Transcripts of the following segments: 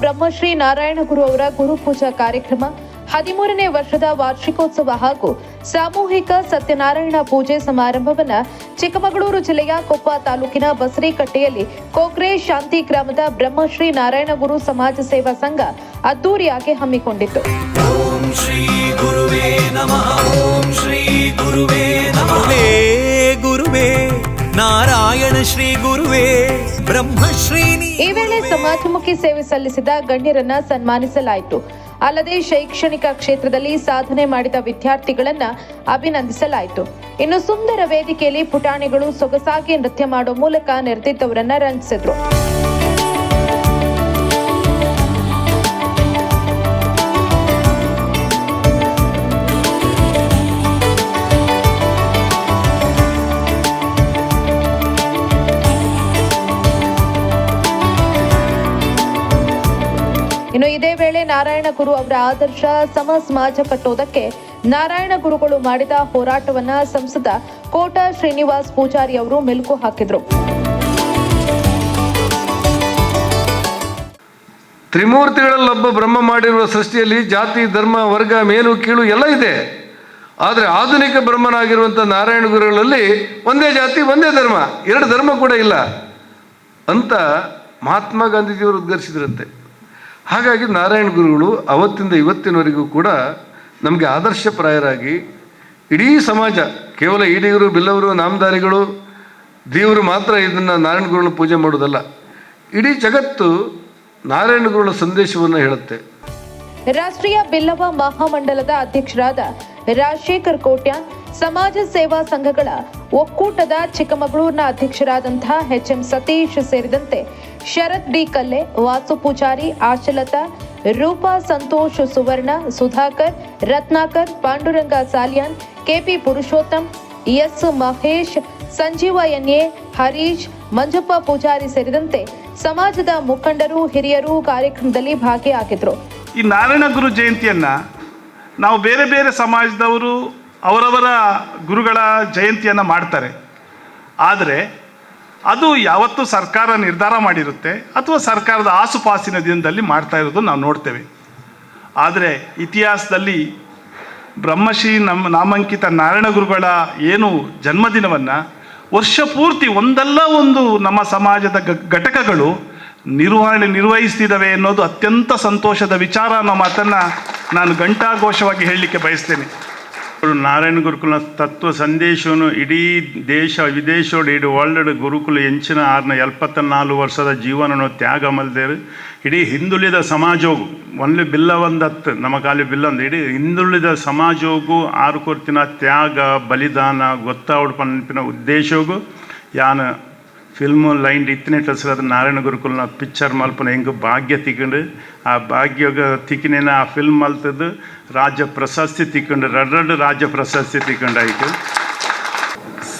ಬ್ರಹ್ಮಶ್ರೀ ನಾರಾಯಣ ಗುರು ಅವರ ಗುರುಪೂಜಾ ಕಾರ್ಯಕ್ರಮ, ಹದಿಮೂರನೇ ವರ್ಷದ ವಾರ್ಷಿಕೋತ್ಸವ ಹಾಗೂ ಸಾಮೂಹಿಕ ಸತ್ಯನಾರಾಯಣ ಪೂಜೆ ಸಮಾರಂಭವನ್ನ ಚಿಕ್ಕಮಗಳೂರು ಜಿಲ್ಲೆಯ ಕೊಪ್ಪ ತಾಲೂಕಿನ ಬಸರಿಕಟ್ಟೆಯಲ್ಲಿ ಕೋಕ್ರೆ ಶಾಂತಿ ಗ್ರಾಮದ ಬ್ರಹ್ಮಶ್ರೀ ನಾರಾಯಣ ಗುರು ಸಮಾಜ ಸೇವಾ ಸಂಘ ಅದ್ದೂರಿಯಾಗಿ ಹಮ್ಮಿಕೊಂಡಿತ್ತು. ಓಂ ಶ್ರೀ ಗುರುವೇ ನಮಃ. ಓಂ ಶ್ರೀ ಗುರುವೇ ಈ ವೇಳೆ ಸಮಾಜಮುಖಿ ಸೇವೆ ಸಲ್ಲಿಸಿದ ಗಣ್ಯರನ್ನ ಸನ್ಮಾನಿಸಲಾಯಿತು. ಅಲ್ಲದೆ ಶೈಕ್ಷಣಿಕ ಕ್ಷೇತ್ರದಲ್ಲಿ ಸಾಧನೆ ಮಾಡಿದ ವಿದ್ಯಾರ್ಥಿಗಳನ್ನ ಅಭಿನಂದಿಸಲಾಯಿತು. ಇನ್ನು ಸುಂದರ ವೇದಿಕೆಯಲ್ಲಿ ಪುಟಾಣಿಗಳು ಸೊಗಸಾಗಿ ನೃತ್ಯ ಮಾಡೋ ಮೂಲಕ ನೆರೆದಿದ್ದವರನ್ನ ರಂಜಿಸಿದ್ರು. ಇನ್ನು ಇದೇ ವೇಳೆ ನಾರಾಯಣ ಗುರು ಅವರ ಆದರ್ಶ ಸಮ ಸಮಾಜ ಕಟ್ಟೋದಕ್ಕೆ ನಾರಾಯಣ ಗುರುಗಳು ಮಾಡಿದ ಹೋರಾಟವನ್ನ ಸಂಸದ ಕೋಟ ಶ್ರೀನಿವಾಸ್ ಪೂಜಾರಿ ಅವರು ಮೆಲುಕು ಹಾಕಿದ್ರು. ತ್ರಿಮೂರ್ತಿಗಳಲ್ಲೊಬ್ಬ ಬ್ರಹ್ಮ ಮಾಡಿರುವ ಸೃಷ್ಟಿಯಲ್ಲಿ ಜಾತಿ, ಧರ್ಮ, ವರ್ಗ, ಮೇಲು, ಕೀಳು ಎಲ್ಲ ಇದೆ. ಆದರೆ ಆಧುನಿಕ ಬ್ರಹ್ಮನಾಗಿರುವಂಥ ನಾರಾಯಣ ಗುರುಗಳಲ್ಲಿ ಒಂದೇ ಜಾತಿ, ಒಂದೇ ಧರ್ಮ, ಎರಡು ಧರ್ಮ ಕೂಡ ಇಲ್ಲ ಅಂತ ಮಹಾತ್ಮ ಗಾಂಧೀಜಿಯವರು ಉದ್ಘರಿಸಿದ್ರಂತೆ ಹಾಗಾಗಿ ನಾರಾಯಣ ಗುರುಗಳು ಅವತ್ತಿಂದ ಇವತ್ತಿನವರೆಗೂ ಕೂಡ ನಮಗೆ ಆದರ್ಶಪ್ರಾಯರಾಗಿ ಇಡೀ ಸಮಾಜ, ಕೇವಲ ಈಡಿಗರು, ಬಿಲ್ಲವರು, ನಾಮಧಾರಿಗಳು, ದೇವರು ಮಾತ್ರ ಇದನ್ನು ನಾರಾಯಣ ಗುರುಗಳನ್ನ ಪೂಜೆ ಮಾಡೋದಲ್ಲ ಇಡೀ ಜಗತ್ತು ನಾರಾಯಣ ಗುರುಗಳ ಸಂದೇಶವನ್ನು ಹೇಳುತ್ತೆ. ರಾಷ್ಟ್ರೀಯ ಬಿಲ್ಲವ ಮಹಾಮಂಡಲದ ಅಧ್ಯಕ್ಷರಾದ ರಾಜಶೇಖರ್ ಕೋಟ್ಯಾನ್, ಸಮಾಜ ಸೇವಾ ಸಂಘಗಳ ಒಕ್ಕೂಟದ ಚಿಕ್ಕಮಗಳೂರಿನ ಅಧ್ಯಕ್ಷರಾದಂತಹ ಎಚ್ ಎಂ ಸತೀಶ್ ಸೇರಿದಂತೆ Sharath D Kalle Vasu Poojari Ashalatha Roopa Santosh Suvarna, Sudhakar, Ratnakar, Panduranga Saliyan, K P Purushottam, S. Mahesh, Sanjeeva N A Harish, Manjappa Poojari ಸೇರಿದಂತೆ ಸಮಾಜದ ಮುಖಂಡರು, ಹಿರಿಯರು ಕಾರ್ಯಕ್ರಮದಲ್ಲಿ ಭಾಗಿಯಾಗಿದ್ರು ಈ ನಾರಾಯಣ ಗುರು ಜಯಂತಿಯನ್ನು ನಾವು ಬೇರೆ ಬೇರೆ ಸಮಾಜದವರು ಅವರವರ ಗುರುಗಳ ಜಯಂತಿಯನ್ನು ಮಾಡ್ತಾರೆ. ಆದರೆ ಅದು ಯಾವತ್ತು ಸರ್ಕಾರ ನಿರ್ಧಾರ ಮಾಡಿರುತ್ತೆ ಅಥವಾ ಸರ್ಕಾರದ ಆಸುಪಾಸಿನ ದಿನದಲ್ಲಿ ಮಾಡ್ತಾ ಇರೋದು ನಾವು ನೋಡ್ತೇವೆ. ಆದರೆ ಇತಿಹಾಸದಲ್ಲಿ ಬ್ರಹ್ಮಶ್ರೀ ನಮ್ಮ ನಾಮಾಂಕಿತ ನಾರಾಯಣ ಗುರುಗಳ ಏನು ಜನ್ಮದಿನವನ್ನು ವರ್ಷ ಪೂರ್ತಿ ಒಂದಲ್ಲ ಒಂದು ನಮ್ಮ ಸಮಾಜದ ಘಟಕಗಳು ನಿರ್ವಹಣೆ ನಿರ್ವಹಿಸ್ತಿದ್ದಾವೆ ಅನ್ನೋದು ಅತ್ಯಂತ ಸಂತೋಷದ ವಿಚಾರ ಅನ್ನೋ ಮಾತನ್ನು ನಾನು ಘಂಟಾಘೋಷವಾಗಿ ಹೇಳಲಿಕ್ಕೆ ಬಯಸ್ತೇನೆ. ನಾರಾಯಣ ಗುರುಕುಲ ತತ್ವ ಸಂದೇಶವನ್ನು ಇಡೀ ದೇಶ ವಿದೇಶೋಡು ಇಡೀ ವರ್ಲ್ಡ್ ಗುರುಕುಲ ಎಂಚಿನ ಆರ್ನ ಎಲ್ಪತ್ತ ನಾಲ್ಕು ವರ್ಷದ ಜೀವನವನ್ನು ತ್ಯಾಗ ಮಲ್ದೇರು. ಇಡೀ ಹಿಂದುಳಿದ ಸಮಾಜೋಗು ಒನ್ಲಿ ಬಿಲ್ಲ ಒಂದತ್ತು, ನಮ್ಮ ಕಾಲಿ ಬಿಲ್ಲ ಒಂದು, ಇಡೀ ಹಿಂದುಳಿದ ಸಮಾಜೋಗು ಆರು ಕೊರ್ತಿನ ತ್ಯಾಗ, ಬಲಿದಾನ ಗೊತ್ತಾವಡ್ ಪನ್ಪಿನ ಉದ್ದೇಶಗೂ ಯಾನ ಫಿಲ್ಮು ಲೈನ್ ಇತ್ತನೇ ಅದು ನಾರಾಯಣ ಗುರುಕುಲ್ನ ಪಿಕ್ಚರ್ ಮಲ್ಪನ ಹೆಂಗೆ ಭಾಗ್ಯ ತಿಕ್ಕೊಂಡು ಆ ಭಾಗ್ಯ ತಿಕ್ಕಿನೇನ ಆ ಫಿಲ್ಮ್ ಮಲ್ತದ್ದು ರಾಜ್ಯ ಪ್ರಶಸ್ತಿ ತಿಕ್ಕೊಂಡು ರಡ್ ರಾಜ್ಯ ಪ್ರಶಸ್ತಿ ತಿಕ್ಕೊಂಡಾಯಿತು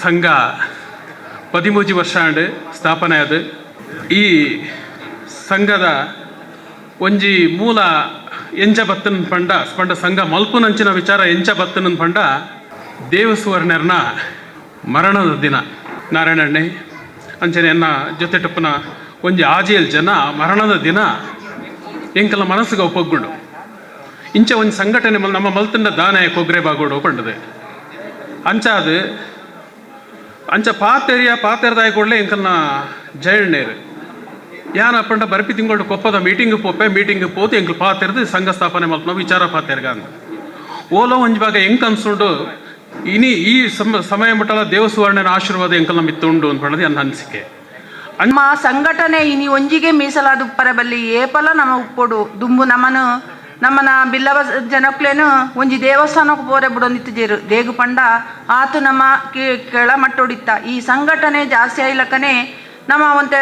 ಸಂಘ ಪದಿಮೂಜಿ ವರ್ಷ ಆಂಡ್ ಸ್ಥಾಪನೆ ಅದು ಈ ಸಂಘದ ಒಂಜಿ ಮೂಲ ಎಂಚ ಬತ್ತನ ಪಂಡ ಪಂಡ ಸಂಘ ಮಲ್ಪುನಂಚಿನ ವಿಚಾರ ಎಂಚ ಬತ್ತನ ಪಂಡ ದೇವಸುವರ್ಣರ್ನ ಮರಣದ ದಿನ ನಾರಾಯಣಣ್ಣೆ ಅಂಚನೆ ಎನ್ನ ಜೊತೆ ಟಪ್ಪನ ಒಂಜಿ ಆಜೆಯಲ್ಲಿ ಜನ ಮರಣದ ದಿನ ಎಂಕಲ ಮನಸ್ಸಿಗೆ ಒಪ್ಪೊಗ್ಗುಂಡು. ಇಂಚ ಒಂದು ಸಂಘಟನೆ ನಮ್ಮ ಮಲ್ತಂಡ ದಾನಾಯ ಕೊಗ್ರೆ ಬಾಗೋಡು ಪಂಡದೆ ಅಂಚಾದು ಅಂಚ ಪಾತೆರಿಯ ಪಾತೆರದಾಯ ಕೂಡಲೇ ಎಂಕಲ್ನ ಜಯಣ್ಣೇರು ಯಾನ ಪಂಡ ಬರ್ಪಿ ತಿಂಗಳು ಕೊಪ್ಪದ ಮೀಟಿಂಗ್ ಪೋಪೆ, ಮೀಟಿಂಗ್ ಪೋತು ಎಂಕಲ್ ಪಾತೆರ್ದು ಸಂಘ ಸ್ಥಾಪನೆ ಮಲ್ಪನ ವಿಚಾರ ಪಾತೆರ್ಗ ಅಂತ ಓಲೋ ಒಂಜಾಗ ಎಂಕ್ ಅನ್ಸುಂಡು ಇನಿ ಈ ಸಮ, ಸಮಯ ಮಟ್ಟದ ದೇವಸುವರ್ಣನ ಆಶೀರ್ವಾದ ಮಿತ್ತುಂಡು ಅಂತ ಪಂಡದು ನನ್ನ ಅನಿಸಿಕೆ. ನಮ್ಮ ಸಂಘಟನೆ ಇನಿ ಒಂಜಿಗೆ ಮೀಸಲಾದ ಉಪ್ಪರಬಲ್ಲಿ ಏಪಲ ನಮ್ಮ ಉಪ್ಪೊಡು ದುಂಬು ನಮ್ಮನು ನಮ್ಮನ ಬಿಲ್ಲವ ಜನಕ್ಲೇನು ಒಂಜಿ ದೇವಸ್ಥಾನಕ್ಕೆ ಪೋರೆ ಬಿಡೊಂದಿತ್ತಿಜೇರು ದೇಗು ಪಂಡ ಆತು ನಮ್ಮ ಕೆಳ ಮಟ್ಟೊಡಿತ್ತ ಈ ಸಂಘಟನೆ ಜಾಸ್ತಿ ಆಯ್ಲಕ್ಕನೆ ನಮ್ಮ ಒಂತೆ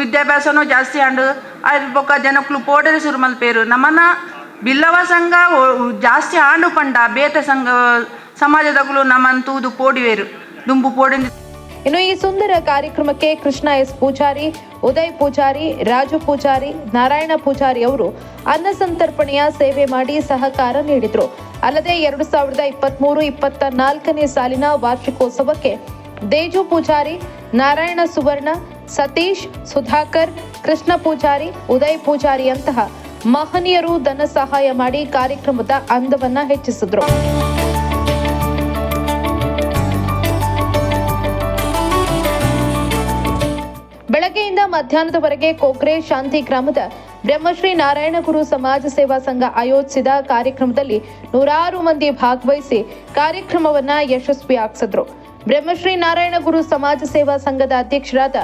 ವಿದ್ಯಾಭ್ಯಾಸನೂ ಜಾಸ್ತಿ ಆಂಡು ಅದ್ರ ಬೊಕ್ಕ ಜನಕ್ಲು ಪೋಡರೆ ಸುರುಮಲ್ ಪೇರು. ನಮ್ಮನ ಬಿಲ್ಲವ ಸಂಘ ಜಾಸ್ತಿ ಆಂಡು ಪಂಡ, ಬೇತೆ ಸಂಘ ಸಮಾಜದಗಳು ನಮ್ಮಂತೂದು ಪೋಡಿವೇರು. ದುಂಬು ಪೋಡಿ ಇನ್ನು ಈ ಸುಂದರ ಕಾರ್ಯಕ್ರಮಕ್ಕೆ ಕೃಷ್ಣ ಎಸ್ ಪೂಜಾರಿ, ಉದಯ್ ಪೂಜಾರಿ, ರಾಜು ಪೂಜಾರಿ, ನಾರಾಯಣ ಪೂಜಾರಿ ಅವರು ಅನ್ನ ಸಂತರ್ಪಣೆಯ ಸೇವೆ ಮಾಡಿ ಸಹಕಾರ ನೀಡಿದ್ರು. ಅಲ್ಲದೆ ಎರಡು ಸಾವಿರದ ಇಪ್ಪತ್ಮೂರು ಇಪ್ಪತ್ತ ನಾಲ್ಕನೇ ಸಾಲಿನ ವಾರ್ಷಿಕೋತ್ಸವಕ್ಕೆ ದೇಜು ಪೂಜಾರಿ, ನಾರಾಯಣ ಸುವರ್ಣ, ಸತೀಶ್ ಸುಧಾಕರ್, ಕೃಷ್ಣ ಪೂಜಾರಿ, ಉದಯ್ ಪೂಜಾರಿಯಂತಹ ಮಹನೀಯರು ಧನ ಸಹಾಯ ಮಾಡಿ ಕಾರ್ಯಕ್ರಮದ ಅಂದವನ್ನ ಹೆಚ್ಚಿಸಿದ್ರು. ಬೆಳಗ್ಗೆಯಿಂದ ಮಧ್ಯಾಹ್ನದವರೆಗೆ ಕೊಕ್ರೆ ಶಾಂತಿ ಗ್ರಾಮದ ಬ್ರಹ್ಮಶ್ರೀ ನಾರಾಯಣಗುರು ಸಮಾಜ ಸೇವಾ ಸಂಘ ಆಯೋಜಿಸಿದ ಕಾರ್ಯಕ್ರಮದಲ್ಲಿ ನೂರಾರು ಮಂದಿ ಭಾಗವಹಿಸಿ ಕಾರ್ಯಕ್ರಮವನ್ನ ಯಶಸ್ವಿಯಾಗಿಸಿದ್ರು ಬ್ರಹ್ಮಶ್ರೀ ನಾರಾಯಣಗುರು ಸಮಾಜ ಸೇವಾ ಸಂಘದ ಅಧ್ಯಕ್ಷರಾದ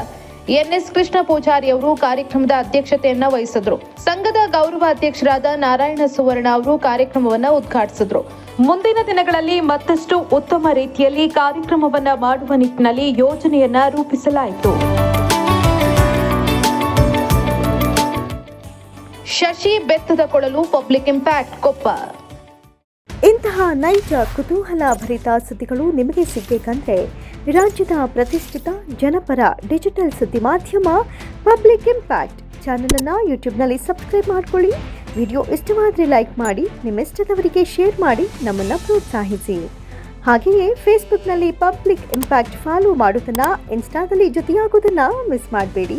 ಎನ್ಎಸ್ ಕೃಷ್ಣ ಪೂಜಾರಿ ಅವರು ಕಾರ್ಯಕ್ರಮದ ಅಧ್ಯಕ್ಷತೆಯನ್ನ ವಹಿಸಿದ್ರು. ಸಂಘದ ಗೌರವ ಅಧ್ಯಕ್ಷರಾದ ನಾರಾಯಣ ಸುವರ್ಣ ಅವರು ಕಾರ್ಯಕ್ರಮವನ್ನ ಉದ್ಘಾಟಿಸಿದ್ರು. ಮುಂದಿನ ದಿನಗಳಲ್ಲಿ ಮತ್ತಷ್ಟು ಉತ್ತಮ ರೀತಿಯಲ್ಲಿ ಕಾರ್ಯಕ್ರಮವನ್ನ ಮಾಡುವ ನಿಟ್ಟಿನಲ್ಲಿ ಯೋಜನೆಯನ್ನ ರೂಪಿಸಲಾಯಿತು. ಶಶಿ ಬೆತ್ತದ ಕೊಳಲು ಪಬ್ಲಿಕ್ ಇಂಪ್ಯಾಕ್ಟ್, ಕೊಪ್ಪ. ಇಂತಹ ನೈಜ, ಕುತೂಹಲ ಭರಿತ ಸುದ್ದಿಗಳು ನಿಮಗೆ ಸಿಗಬೇಕಂದ್ರೆ ರಾಜ್ಯದ ಪ್ರತಿಷ್ಠಿತ ಜನಪರ ಡಿಜಿಟಲ್ ಸುದ್ದಿ ಮಾಧ್ಯಮ ಪಬ್ಲಿಕ್ ಇಂಪ್ಯಾಕ್ಟ್ ಚಾನಲನ್ನು ಯೂಟ್ಯೂಬ್ನಲ್ಲಿ ಸಬ್ಸ್ಕ್ರೈಬ್ ಮಾಡ್ಕೊಳ್ಳಿ. ವಿಡಿಯೋ ಇಷ್ಟವಾದರೆ ಲೈಕ್ ಮಾಡಿ, ನಿಮ್ಮಿಷ್ಟದವರಿಗೆ ಶೇರ್ ಮಾಡಿ, ನಮ್ಮನ್ನು ಪ್ರೋತ್ಸಾಹಿಸಿ. ಹಾಗೆಯೇ ಫೇಸ್ಬುಕ್ನಲ್ಲಿ ಪಬ್ಲಿಕ್ ಇಂಪ್ಯಾಕ್ಟ್ ಫಾಲೋ ಮಾಡೋದನ್ನು, ಇನ್ಸ್ಟಾದಲ್ಲಿ ಜೊತೆಯಾಗೋದನ್ನು ಮಿಸ್ ಮಾಡಬೇಡಿ.